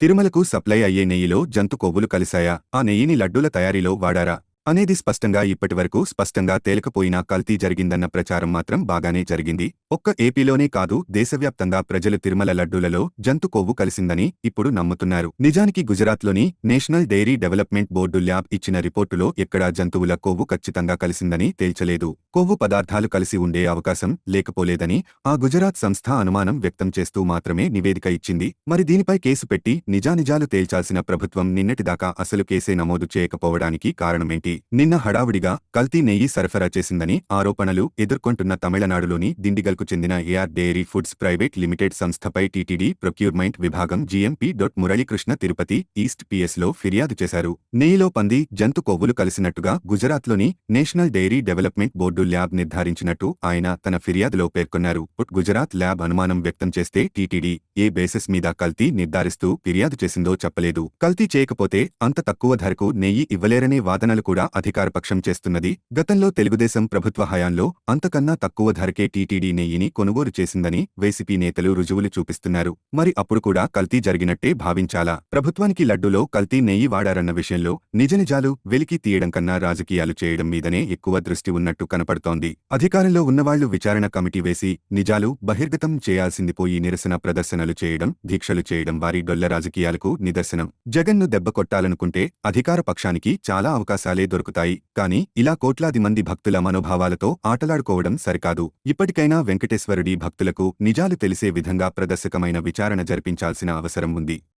తిరుమలకు సప్లై అయ్యే నెయ్యిలో జంతు కొవ్వులు కలిశాయా? ఆ నెయ్యిని లడ్డూల తయారీలో వాడారా? అనేది స్పష్టంగా ఇప్పటివరకు స్పష్టంగా తేలకపోయినా కల్తీ జరిగిందన్న ప్రచారం మాత్రం బాగానే జరిగింది. ఒక్క ఏపీలోనే కాదు దేశవ్యాప్తంగా ప్రజలు తిరుమల లడ్డూలలో జంతు కొవ్వు కలిసిందని ఇప్పుడు నమ్ముతున్నారు. నిజానికి గుజరాత్లోని national dairy development board lab ఇచ్చిన రిపోర్టులో ఎక్కడా జంతువుల కొవ్వు ఖచ్చితంగా కలిసిందని తేల్చలేదు. కొవ్వు పదార్థాలు కలిసి ఉండే అవకాశం లేకపోలేదని ఆ గుజరాత్ సంస్థ అనుమానం వ్యక్తం చేస్తూ మాత్రమే నివేదిక ఇచ్చింది. మరి దీనిపై కేసు పెట్టి నిజానిజాలు తేల్చాల్సిన ప్రభుత్వం నిన్నటిదాకా అసలు కేసే నమోదు చేయకపోవడానికి కారణమేంటి? నిన్న హడావుడిగా కల్తీ నెయ్యి సరఫరా చేసిందని ఆరోపణలు ఎదుర్కొంటున్న తమిళనాడులోని దిండిగల్కు చెందిన AR dairy foods private limited సంస్థపై టీటీడీ ప్రొక్యూర్మెంట్ విభాగం GMP dot Muralikrishna Tirupati east పిఎస్లో ఫిర్యాదు చేశారు. నెయ్యిలో పంది జంతు కొవ్వులు కలిసినట్టుగా గుజరాత్లోని national dairy development board lab నిర్ధారించినట్టు ఆయన తన ఫిర్యాదులో పేర్కొన్నారు. గుజరాత్ ల్యాబ్ అనుమానం వ్యక్తం చేస్తే టీటీడీ ఏ బేసిస్ మీద కల్తీ నిర్ధారిస్తూ ఫిర్యాదు చేసిందో చెప్పలేదు. కల్తీ చేయకపోతే అంత తక్కువ ధరకు నెయ్యి ఇవ్వలేరనే వాదనలు కూడా అధికారపక్షం చేస్తున్నది. గతంలో తెలుగుదేశం ప్రభుత్వ హయాంలో అంతకన్నా తక్కువ ధరకే టీటీడీ నెయ్యిని కొనుగోలు చేసిందని వైసీపీ నేతలు రుజువులు చూపిస్తున్నారు. మరి అప్పుడు కూడా కల్తీ జరిగినట్టే భావించాలా? ప్రభుత్వానికి లడ్డూలో కల్తీ నెయ్యి వాడారన్న విషయంలో నిజనిజాలు వెలికి తీయడం కన్నా రాజకీయాలు చేయడం మీదనే ఎక్కువ దృష్టి ఉన్నట్టు కనపడుతోంది. అధికారంలో ఉన్నవాళ్ళు విచారణ కమిటీ వేసి నిజాలు బహిర్గతం చేయాల్సింది పోయి నిరసన ప్రదర్శనలు చేయడం దీక్షలు చేయడం వారి డొల్ల రాజకీయాలకు నిదర్శనం. జగన్ను దెబ్బ కొట్టాలనుకుంటే అధికార పక్షానికి చాలా అవకాశాలే దొరుకుతాయి. కానీ ఇలా కోట్లాది మంది భక్తుల మనోభావాలతో ఆటలాడుకోవడం సరికాదు. ఇప్పటికైనా వెంకటేశ్వరుడి భక్తులకు నిజాలు తెలిసే విధంగా ప్రదర్శకమైన విచారణ జరిపించాల్సిన అవసరం ఉంది.